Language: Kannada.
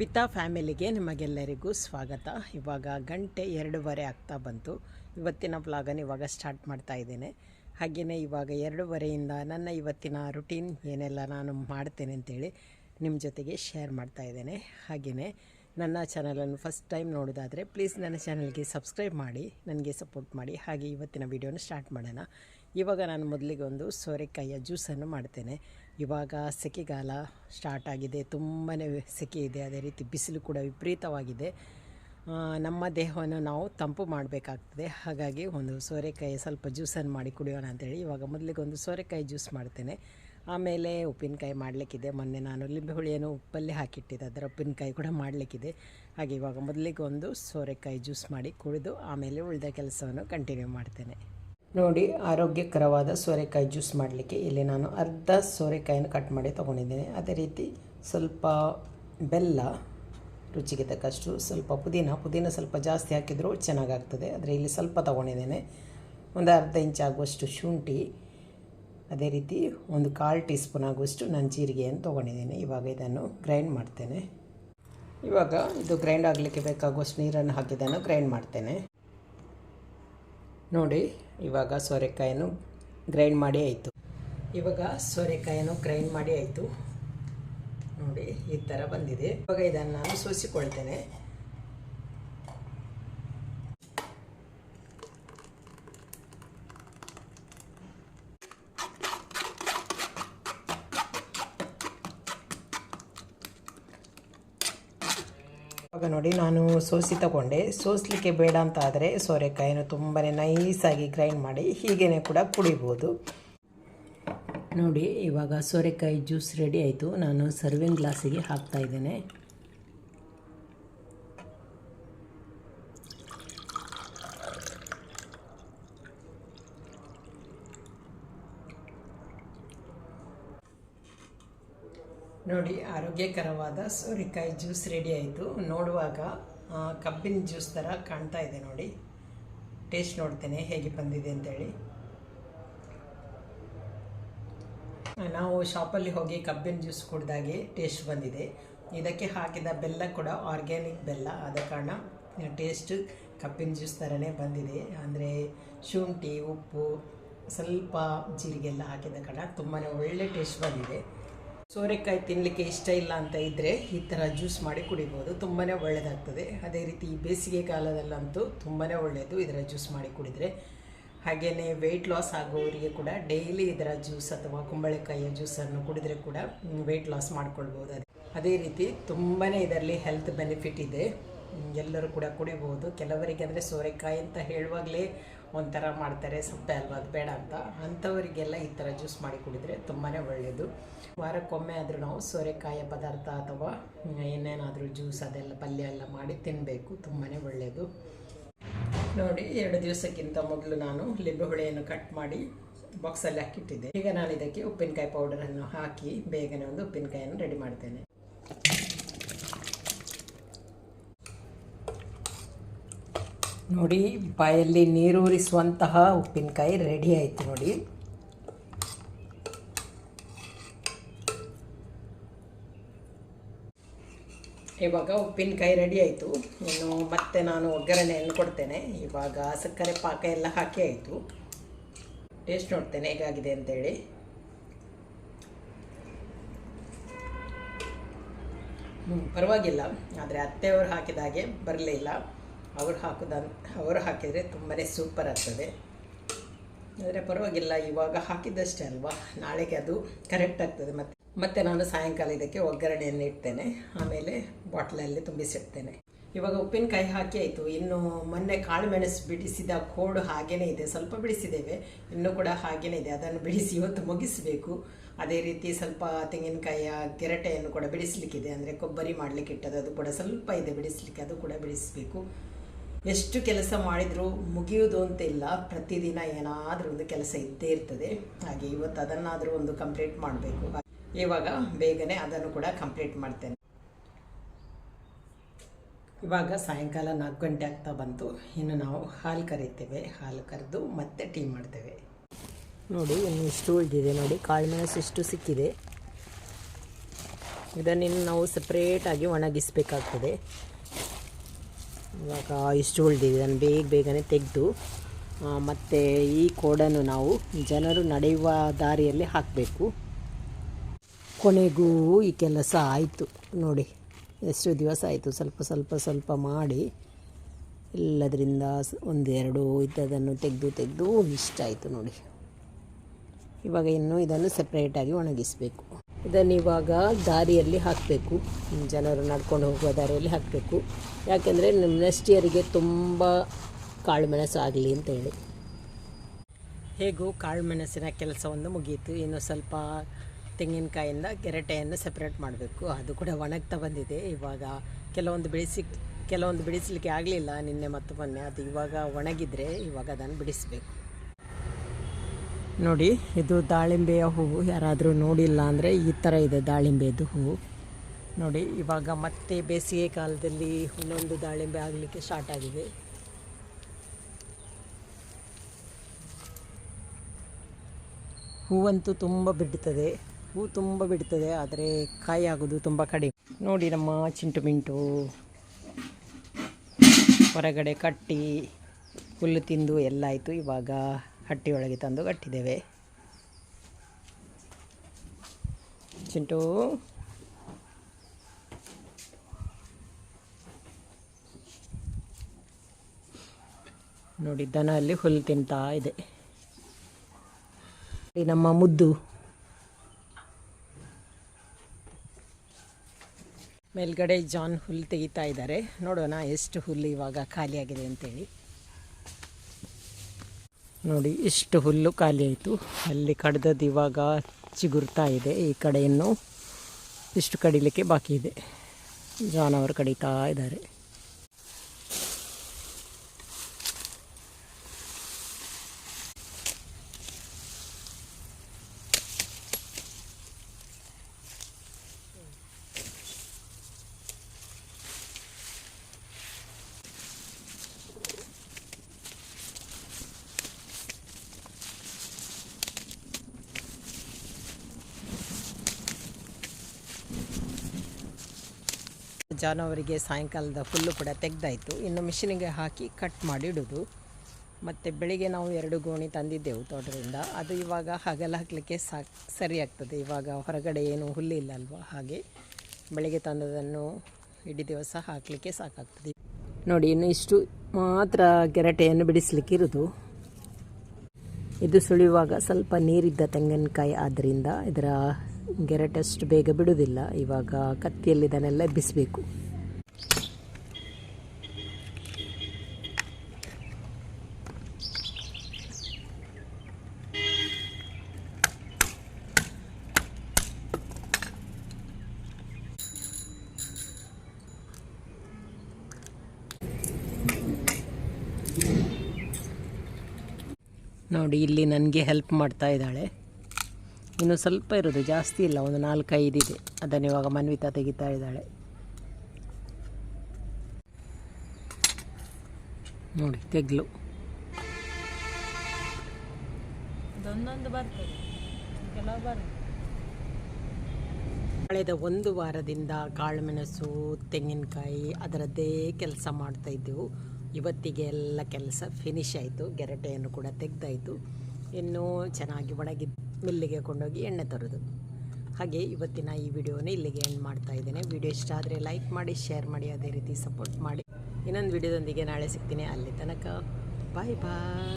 ವಿತಾ ಫ್ಯಾಮಿಲಿಗೆ ನಿಮಗೆಲ್ಲರಿಗೂ ಸ್ವಾಗತ. ಇವಾಗ ಗಂಟೆ ಎರಡೂವರೆ ಆಗ್ತಾ ಬಂತು. ಇವತ್ತಿನ ವ್ಲಾಗನ್ನು ಇವಾಗ ಸ್ಟಾರ್ಟ್ ಮಾಡ್ತಾ ಇದ್ದೇನೆ. ಹಾಗೆಯೇ ಇವಾಗ ಎರಡೂವರೆಯಿಂದ ನನ್ನ ಇವತ್ತಿನ ರುಟೀನ್ ಏನೆಲ್ಲ ನಾನು ಮಾಡ್ತೇನೆ ಅಂತೇಳಿ ನಿಮ್ಮ ಜೊತೆಗೆ ಶೇರ್ ಮಾಡ್ತಾ ಇದ್ದೇನೆ. ಹಾಗೆಯೇ ನನ್ನ ಚಾನಲನ್ನು ಫಸ್ಟ್ ಟೈಮ್ ನೋಡೋದಾದರೆ ಪ್ಲೀಸ್ ನನ್ನ ಚಾನಲ್ಗೆ ಸಬ್ಸ್ಕ್ರೈಬ್ ಮಾಡಿ, ನನಗೆ ಸಪೋರ್ಟ್ ಮಾಡಿ. ಹಾಗೆ ಇವತ್ತಿನ ವಿಡಿಯೋನ ಸ್ಟಾರ್ಟ್ ಮಾಡೋಣ. ಇವಾಗ ನಾನು ಮೊದಲಿಗೆ ಒಂದು ಸೋರೆಕಾಯಿಯ ಜ್ಯೂಸನ್ನು ಮಾಡ್ತೇನೆ. ಇವಾಗ ಸೆಕೆಗಾಲ ಸ್ಟಾರ್ಟ್ ಆಗಿದೆ. ತುಂಬಾ ಸೆಕೆ ಇದೆ. ಅದೇ ರೀತಿ ಬಿಸಿಲು ಕೂಡ ವಿಪರೀತವಾಗಿದೆ. ನಮ್ಮ ದೇಹವನ್ನು ನಾವು ತಂಪು ಮಾಡಬೇಕಾಗ್ತದೆ. ಹಾಗಾಗಿ ಒಂದು ಸೋರೆಕಾಯಿ ಸ್ವಲ್ಪ ಜ್ಯೂಸನ್ನು ಮಾಡಿ ಕುಡಿಯೋಣ ಅಂತೇಳಿ ಇವಾಗ ಮೊದಲಿಗೆ ಒಂದು ಸೋರೆಕಾಯಿ ಜ್ಯೂಸ್ ಮಾಡ್ತೇನೆ. ಆಮೇಲೆ ಉಪ್ಪಿನಕಾಯಿ ಮಾಡಲಿಕ್ಕಿದೆ. ಮೊನ್ನೆ ನಾನು ಲಿಂಬೆ ಹುಳಿಯನ್ನು ಉಪ್ಪಲ್ಲಿ ಹಾಕಿಟ್ಟಿದ್ದೆ. ಅದರ ಉಪ್ಪಿನಕಾಯಿ ಕೂಡ ಮಾಡಲಿಕ್ಕಿದೆ. ಹಾಗೆ ಇವಾಗ ಮೊದಲಿಗೆ ಒಂದು ಸೋರೆಕಾಯಿ ಜ್ಯೂಸ್ ಮಾಡಿ ಕುಡಿದು ಆಮೇಲೆ ಉಳಿದ ಕೆಲಸವನ್ನು ಕಂಟಿನ್ಯೂ ಮಾಡ್ತೇನೆ. ನೋಡಿ, ಆರೋಗ್ಯಕರವಾದ ಸೋರೆಕಾಯಿ ಜ್ಯೂಸ್ ಮಾಡಲಿಕ್ಕೆ ಇಲ್ಲಿ ನಾನು ಅರ್ಧ ಸೋರೆಕಾಯಿನ ಕಟ್ ಮಾಡಿ ತೊಗೊಂಡಿದ್ದೇನೆ. ಅದೇ ರೀತಿ ಸ್ವಲ್ಪ ಬೆಲ್ಲ, ರುಚಿಗೆ ತಕ್ಕಷ್ಟು ಸ್ವಲ್ಪ ಪುದೀನ ಪುದೀನ ಸ್ವಲ್ಪ ಜಾಸ್ತಿ ಹಾಕಿದರೂ ಚೆನ್ನಾಗಾಗ್ತದೆ. ಆದರೆ ಇಲ್ಲಿ ಸ್ವಲ್ಪ ತೊಗೊಂಡಿದ್ದೇನೆ. ಒಂದು ಅರ್ಧ ಇಂಚ್ ಆಗುವಷ್ಟು ಶುಂಠಿ, ಅದೇ ರೀತಿ ಒಂದು ಕಾಲು ಟೀ ಸ್ಪೂನ್ ಆಗುವಷ್ಟು ನಾನು ಜೀರಿಗೆಯನ್ನು ತೊಗೊಂಡಿದ್ದೇನೆ. ಇವಾಗ ಇದನ್ನು ಗ್ರೈಂಡ್ ಮಾಡ್ತೇನೆ. ಇವಾಗ ಇದು ಗ್ರೈಂಡ್ ಆಗಲಿಕ್ಕೆ ಬೇಕಾಗುವಷ್ಟು ನೀರನ್ನು ಹಾಕಿದ್ದನ್ನು ಗ್ರೈಂಡ್ ಮಾಡ್ತೇನೆ. ನೋಡಿ ಇವಾಗ ಸೋರೆಕಾಯನ್ನು ಗ್ರೈಂಡ್ ಮಾಡಿ ಆಯಿತು. ಇವಾಗ ಸೋರೆಕಾಯನ್ನು ಗ್ರೈಂಡ್ ಮಾಡಿ ಆಯಿತು. ನೋಡಿ, ಈ ಥರ ಬಂದಿದೆ. ಇವಾಗ ಇದನ್ನು ನಾನು ಸೋಸಿಕೊಳ್ತೇನೆ. ಇವಾಗ ನೋಡಿ ನಾನು ಸೋಸಿ ತಗೊಂಡೆ. ಸೋಸಲಿಕ್ಕೆ ಬೇಡ ಅಂತ ಆದರೆ ಸೋರೆಕಾಯಿನ ತುಂಬಾ ನೈಸಾಗಿ ಗ್ರೈಂಡ್ ಮಾಡಿ ಹೀಗೇ ಕೂಡ ಕುಡಿಬೋದು. ನೋಡಿ ಇವಾಗ ಸೋರೆಕಾಯಿ ಜ್ಯೂಸ್ ರೆಡಿ ಆಯಿತು. ನಾನು ಸರ್ವಿಂಗ್ ಗ್ಲಾಸಿಗೆ ಹಾಕ್ತಾ ಇದ್ದೇನೆ. ನೋಡಿ, ಆರೋಗ್ಯಕರವಾದ ಸೋರೆಕಾಯಿ ಜ್ಯೂಸ್ ರೆಡಿ ಆಯಿತು. ನೋಡುವಾಗ ಕಬ್ಬಿನ ಜ್ಯೂಸ್ ಥರ ಕಾಣ್ತಾ ಇದೆ ನೋಡಿ. ಟೇಸ್ಟ್ ನೋಡ್ತೇನೆ ಹೇಗೆ ಬಂದಿದೆ ಅಂತೇಳಿ. ನಾವು ಶಾಪಲ್ಲಿ ಹೋಗಿ ಕಬ್ಬಿನ ಜ್ಯೂಸ್ ಕುಡ್ದಾಗೆ ಟೇಸ್ಟ್ ಬಂದಿದೆ. ಇದಕ್ಕೆ ಹಾಕಿದ ಬೆಲ್ಲ ಕೂಡ ಆರ್ಗ್ಯಾನಿಕ್ ಬೆಲ್ಲ. ಆದ ಕಾರಣ ಟೇಸ್ಟ್ ಕಬ್ಬಿನ ಜ್ಯೂಸ್ ಥರನೇ ಬಂದಿದೆ. ಅಂದರೆ, ಶುಂಠಿ, ಉಪ್ಪು, ಸ್ವಲ್ಪ ಜೀರಿಗೆಲ್ಲ ಹಾಕಿದ ಕಾರಣ ತುಂಬಾ ಒಳ್ಳೆ ಟೇಸ್ಟ್ ಬಂದಿದೆ. ಸೋರೆಕಾಯಿ ತಿನ್ನಲಿಕ್ಕೆ ಇಷ್ಟ ಇಲ್ಲ ಅಂತ ಇದ್ದರೆ ಈ ಥರ ಜ್ಯೂಸ್ ಮಾಡಿ ಕುಡಿಬೋದು. ತುಂಬಾ ಒಳ್ಳೆಯದಾಗ್ತದೆ ಅದೇ ರೀತಿ ಈ ಬೇಸಿಗೆ ಕಾಲದಲ್ಲಂತೂ ತುಂಬಾ ಒಳ್ಳೆಯದು ಇದರ ಜ್ಯೂಸ್ ಮಾಡಿ ಕುಡಿದರೆ. ಹಾಗೆಯೇ ವೆಯ್ಟ್ ಲಾಸ್ ಆಗೋವರಿಗೆ ಕೂಡ ಡೈಲಿ ಇದರ ಜ್ಯೂಸ್ ಅಥವಾ ಕುಂಬಳಕಾಯಿಯ ಜ್ಯೂಸನ್ನು ಕುಡಿದರೆ ಕೂಡ ವೆಯ್ಟ್ ಲಾಸ್ ಮಾಡ್ಕೊಳ್ಬೋದು. ಅದೇ ಅದೇ ರೀತಿ ತುಂಬಾ ಇದರಲ್ಲಿ ಹೆಲ್ತ್ ಬೆನಿಫಿಟ್ ಇದೆ. ಎಲ್ಲರೂ ಕೂಡ ಕುಡಿಬೋದು. ಕೆಲವರಿಗೆ ಅಂದರೆ ಸೋರೆಕಾಯಿ ಅಂತ ಹೇಳುವಾಗಲೇ ಒಂಥರ ಮಾಡ್ತಾರೆ, ಸೊಪ್ಪೆ ಅಲ್ವಾ? ಅದು ಬೇಡ ಅಂತ. ಅಂಥವರಿಗೆಲ್ಲ ಈ ಥರ ಜ್ಯೂಸ್ ಮಾಡಿ ಕುಡಿದರೆ ತುಂಬಾ ಒಳ್ಳೆಯದು ವಾರಕ್ಕೊಮ್ಮೆ ಆದರೂ ನಾವು ಸೋರೆಕಾಯಿಯ ಪದಾರ್ಥ ಅಥವಾ ಏನೇನಾದರೂ ಜ್ಯೂಸ್ ಅದೆಲ್ಲ, ಪಲ್ಯ ಎಲ್ಲ ಮಾಡಿ ತಿನ್ನಬೇಕು ತುಂಬಾ ಒಳ್ಳೆಯದು ನೋಡಿ, ಎರಡು ದಿವಸಕ್ಕಿಂತ ಮೊದಲು ನಾನು ಲಿಂಬೆ ಹುಳಿಯನ್ನು ಕಟ್ ಮಾಡಿ ಬಾಕ್ಸಲ್ಲಿ ಹಾಕಿಟ್ಟಿದ್ದೆ. ಈಗ ನಾನು ಇದಕ್ಕೆ ಉಪ್ಪಿನಕಾಯಿ ಪೌಡರನ್ನು ಹಾಕಿ ಬೇಗನೆ ಒಂದು ಉಪ್ಪಿನಕಾಯಿಯನ್ನು ರೆಡಿ ಮಾಡ್ತೇನೆ. ನೋಡಿ, ಬಾಯಲ್ಲಿ ನೀರೂರಿಸುವಂತಹ ಉಪ್ಪಿನಕಾಯಿ ರೆಡಿ ಆಯಿತು ನೋಡಿ. ಇವಾಗ ಉಪ್ಪಿನಕಾಯಿ ರೆಡಿ ಆಯಿತು. ಇನ್ನು ಮತ್ತೆ ನಾನು ಒಗ್ಗರಣೆಯನ್ನು ಕೊಡ್ತೇನೆ. ಇವಾಗ ಸಕ್ಕರೆ ಪಾಕ ಎಲ್ಲ ಹಾಕಿ ಆಯಿತು. ಟೇಸ್ಟ್ ನೋಡ್ತೇನೆ ಹೇಗಾಗಿದೆ ಅಂತೇಳಿ. ಹ್ಞೂ ಪರವಾಗಿಲ್ಲ. ಆದರೆ ಅತ್ತೆಯವರು ಹಾಕಿದ ಹಾಗೆ ಬರಲಿಲ್ಲ ಅವ್ರು ಹಾಕೋದ ಅವರು ಹಾಕಿದರೆ ತುಂಬಾ ಸೂಪರ್ ಆಗ್ತದೆ. ಆದರೆ ಪರವಾಗಿಲ್ಲ, ಇವಾಗ ಹಾಕಿದ್ದಷ್ಟೇ ಅಲ್ವಾ? ನಾಳೆಗೆ ಅದು ಕರೆಕ್ಟ್ ಆಗ್ತದೆ. ಮತ್ತೆ, ಮತ್ತು ನಾನು ಸಾಯಂಕಾಲ ಇದಕ್ಕೆ ಒಗ್ಗರಣೆಯನ್ನು ಇಡ್ತೇನೆ. ಆಮೇಲೆ ಬಾಟ್ಲಲ್ಲಿ ತುಂಬಿಸಿಡ್ತೇನೆ. ಇವಾಗ ಉಪ್ಪಿನಕಾಯಿ ಹಾಕಿ ಆಯಿತು. ಇನ್ನು ಮೊನ್ನೆ ಕಾಳುಮೆಣಸು ಬಿಡಿಸಿದ ಕೋಡು ಹಾಗೇ ಇದೆ. ಸ್ವಲ್ಪ ಬಿಡಿಸಿದ್ದೇವೆ. ಇನ್ನೂ ಕೂಡ ಹಾಗೇ ಇದೆ. ಅದನ್ನು ಬಿಡಿಸಿ ಇವತ್ತು ಮುಗಿಸಬೇಕು. ಅದೇ ರೀತಿ ಸ್ವಲ್ಪ ತೆಂಗಿನಕಾಯಿಯ ಗೆರಟೆಯನ್ನು ಕೂಡ ಬಿಡಿಸಲಿಕ್ಕಿದೆ. ಅಂದರೆ ಕೊಬ್ಬರಿ ಮಾಡಲಿಕ್ಕೆ ಇಟ್ಟದ್ದು ಅದು ಕೂಡ ಸ್ವಲ್ಪ ಇದೆ ಬಿಡಿಸಲಿಕ್ಕೆ. ಅದು ಕೂಡ ಬಿಡಿಸಬೇಕು. ಎಷ್ಟು ಕೆಲಸ ಮಾಡಿದರೂ ಮುಗಿಯೋದು ಅಂತ ಇಲ್ಲ ಪ್ರತಿದಿನ ಏನಾದರೂ ಒಂದು ಕೆಲಸ ಇದ್ದೇ ಇರ್ತದೆ. ಹಾಗೆ ಇವತ್ತು ಅದನ್ನಾದರೂ ಒಂದು ಕಂಪ್ಲೀಟ್ ಮಾಡಬೇಕು. ಇವಾಗ ಬೇಗನೆ ಅದನ್ನು ಕೂಡ ಕಂಪ್ಲೀಟ್ ಮಾಡ್ತೇನೆ. ಇವಾಗ ಸಾಯಂಕಾಲ ನಾಲ್ಕು ಗಂಟೆ ಆಗ್ತಾ ಬಂತು. ಇನ್ನು ನಾವು ಹಾಲು ಕರಿತೇವೆ. ಹಾಲು ಕರೆದು ಮತ್ತೆ ಟೀ ಮಾಡ್ತೇವೆ. ನೋಡಿ, ಇನ್ನು ಇಷ್ಟು ಉಳಿದಿದೆ ನೋಡಿ ಕಾಳುಮೆಣಸು ಇಷ್ಟು ಸಿಕ್ಕಿದೆ. ಇದನ್ನಿನ್ನು ನಾವು ಸಪ್ರೇಟಾಗಿ ಒಣಗಿಸಬೇಕಾಗ್ತದೆ. ಇವಾಗ ಇಷ್ಟು ಉಳಿದಿದೆ. ಇದನ್ನು ಬೇಗ ಬೇಗನೆ ತೆಗೆದು ಮತ್ತು ಈ ಕೋಡನ್ನು ನಾವು ಜನರು ನಡೆಯುವ ದಾರಿಯಲ್ಲಿ ಹಾಕಬೇಕು. ಕೊನೆಗೂ ಈ ಕೆಲಸ ಆಯಿತು ನೋಡಿ. ಎಷ್ಟು ದಿವಸ ಆಯಿತು. ಸ್ವಲ್ಪ ಸ್ವಲ್ಪ ಸ್ವಲ್ಪ ಮಾಡಿ ಎಲ್ಲದರಿಂದ ಒಂದೆರಡು ಇದ್ದದನ್ನು ತೆಗೆದು ತೆಗೆದು ಇಷ್ಟ ಆಯಿತು ನೋಡಿ. ಇವಾಗ ಇನ್ನು ಇದನ್ನು ಸಪ್ರೇಟಾಗಿ ಒಣಗಿಸಬೇಕು. ಇದನ್ನು ಇವಾಗ ದಾರಿಯಲ್ಲಿ ಹಾಕಬೇಕು. ಜನರು ನಡ್ಕೊಂಡು ಹೋಗುವ ದಾರಿಯಲ್ಲಿ ಹಾಕಬೇಕು. ಯಾಕೆಂದರೆ ನೆಕ್ಸ್ಟ್ ಇಯರಿಗೆ ತುಂಬ ಕಾಳು ಮೆಣಸು ಆಗಲಿ ಅಂತೇಳಿ ಹೇಗೂ ಕಾಳು ಮೆಣಸಿನ ಕೆಲಸ ಒಂದು ಮುಗಿಯಿತು ಇನ್ನು ಸ್ವಲ್ಪ ತೆಂಗಿನಕಾಯಿಂದ ಗೆರಟೆಯನ್ನು ಸಪ್ರೇಟ್ ಮಾಡಬೇಕು. ಅದು ಕೂಡ ಒಣಗ್ತಾ ಬಂದಿದೆ. ಇವಾಗ ಕೆಲವೊಂದು ಬಿಡಿಸಿ ಕೆಲವೊಂದು ಬಿಡಿಸಲಿಕ್ಕೆ ಆಗಲಿಲ್ಲ ನಿನ್ನೆ ಮತ್ತು ಮೊನ್ನೆ. ಅದು ಇವಾಗ ಒಣಗಿದರೆ ಇವಾಗ ಅದನ್ನು ಬಿಡಿಸಬೇಕು. ನೋಡಿ, ಇದು ದಾಳಿಂಬೆಯ ಹೂವು. ಯಾರಾದರೂ ನೋಡಿಲ್ಲ ಅಂದರೆ ಈ ಥರ ಇದೆ ದಾಳಿಂಬೆದು ಹೂವು. ನೋಡಿ, ಇವಾಗ ಮತ್ತೆ ಬೇಸಿಗೆ ಕಾಲದಲ್ಲಿ ಒಂದೊಂದು ದಾಳಿಂಬೆ ಆಗಲಿಕ್ಕೆ ಸ್ಟಾರ್ಟ್ ಆಗಿದೆ. ಹೂವಂತೂ ತುಂಬ ಬಿಡ್ತದೆ. ಹೂ ತುಂಬ ಬಿಡ್ತದೆ, ಆದರೆ ಕಾಯಿ ಆಗೋದು ತುಂಬ ಕಡಿಮೆ. ನೋಡಿ, ನಮ್ಮ ಚಿಂಟು ಮಿಂಟು. ಹೊರಗಡೆ ಕಟ್ಟಿ, ಹುಲ್ಲು ತಿಂದು ಎಲ್ಲ ಆಯಿತು ಇವಾಗ. ಹಟ್ಟಿಯೊಳಗೆ ತಂದು ಕಟ್ಟಿದ್ದೇವೆ. ಚಿಂಟು. ನೋಡಿ, ದನ ಅಲ್ಲಿ ಹುಲ್ಲು ತಿಂತಾ ಇದೆ. ನಮ್ಮ ಮುದ್ದು. ಮೇಲ್ಗಡೆ ಜಾನ್ ಹುಲ್ಲು ತೆಗಿತಾ ಇದ್ದಾರೆ. ನೋಡೋಣ ಎಷ್ಟು ಹುಲ್ಲು ಇವಾಗ ಖಾಲಿಯಾಗಿದೆ ಅಂತೇಳಿ. ನೋಡಿ, ಇಷ್ಟು ಹುಲ್ಲು ಖಾಲಿ ಆಯಿತು ಅಲ್ಲಿ ಕಡ್ದದ್ದು ಇವಾಗ ಚಿಗುರ್ತಾ ಇದೆ ಈ ಕಡೆಯನ್ನು. ಇಷ್ಟು ಕಡಿಲಿಕ್ಕೆ ಬಾಕಿ ಇದೆ. ಜಾನವರು ಕಡಿತಾ ಇದ್ದಾರೆ. ಜಾನ್ ಅವರಿಗೆ ಸಾಯಂಕಾಲದ ಹುಲ್ಲು ಕೂಡ ತೆಗ್ದಾಯಿತು. ಇನ್ನು ಮಿಷಿನಿಗೆ ಹಾಕಿ ಕಟ್ ಮಾಡಿ ಇಡೋದು. ಮತ್ತು ಬೆಳಿಗ್ಗೆ ನಾವು ಎರಡು ಗೋಣಿ ತಂದಿದ್ದೆವು ತೋಟದಿಂದ. ಅದು ಇವಾಗ ಹಗಲು ಹಾಕಲಿಕ್ಕೆ ಸಾಕು ಸರಿ ಆಗ್ತದೆ. ಇವಾಗ ಹೊರಗಡೆ ಏನು ಹುಲ್ಲಿಲ್ಲ ಅಲ್ವಾ? ಹಾಗೆ ಬೆಳಿಗ್ಗೆ ತಂದದನ್ನು ಇಡೀ ದಿವಸ ಹಾಕಲಿಕ್ಕೆ ಸಾಕಾಗ್ತದೆ. ನೋಡಿ, ಇನ್ನು ಇಷ್ಟು ಮಾತ್ರ ಗೆರಟೆಯನ್ನು ಬಿಡಿಸ್ಲಿಕ್ಕೆ ಇರೋದು. ಇದು ಸುಳಿಯುವಾಗ ಸ್ವಲ್ಪ ನೀರಿದ್ದ ತೆಂಗಿನಕಾಯಿ ಆದ್ದರಿಂದ ಇದರ ಗೆರಟೆ ಅಷ್ಟು ಬೇಗ ಬಿಡುವುದಿಲ್ಲ. ಇವಾಗ ಕತ್ತಿಯಲ್ಲಿ ಇದನ್ನೆಲ್ಲ ಎಬ್ಬಿಸಬೇಕು. ನೋಡಿ ಇಲ್ಲಿ ನನಗೆ ಹೆಲ್ಪ್ ಮಾಡ್ತಾ ಇದ್ದಾಳೆ. ಇನ್ನು ಸ್ವಲ್ಪ ಇರೋದು ಜಾಸ್ತಿ ಇಲ್ಲ ಒಂದು ನಾಲ್ಕೈದು ಇದೆ. ಅದನ್ನು ಇವಾಗ ಮನ್ವಿತಾ ತೆಗಿತಾ ಇದ್ದಾಳೆ. ನೋಡಿ ತೆಗ್ಲು. ಕಳೆದ ಒಂದು ವಾರದಿಂದ ಕಾಳುಮೆಣಸು ತೆಂಗಿನಕಾಯಿ ಅದರದ್ದೇ ಕೆಲಸ ಮಾಡ್ತಾ ಇದ್ದೆವು. ಇವತ್ತಿಗೆ ಎಲ್ಲ ಕೆಲಸ ಫಿನಿಶ್ ಆಯಿತು. ಗೆರಟೆಯನ್ನು ಕೂಡ ತೆಗೆದಾಯಿತು. ಇನ್ನೂ ಚೆನ್ನಾಗಿ ಒಣಗಿ ಮಿಲ್ಲಿಗೆ ಕೊಂಡೋಗಿ ಎಣ್ಣೆ ತರೋದು. ಹಾಗೆ ಇವತ್ತಿನ ಈ ವಿಡಿಯೋನ ಇಲ್ಲಿಗೆ ಎಂಡ್ ಮಾಡ್ತಾ ಇದ್ದೇನೆ. ವಿಡಿಯೋ ಇಷ್ಟ ಆದರೆ ಲೈಕ್ ಮಾಡಿ ಶೇರ್ ಮಾಡಿ, ಅದೇ ರೀತಿ ಸಪೋರ್ಟ್ ಮಾಡಿ. ಇನ್ನೊಂದು ವಿಡಿಯೋದೊಂದಿಗೆ ನಾಳೆ ಸಿಗ್ತೀನಿ. ಅಲ್ಲಿ ತನಕ ಬಾಯ್ ಬಾಯ್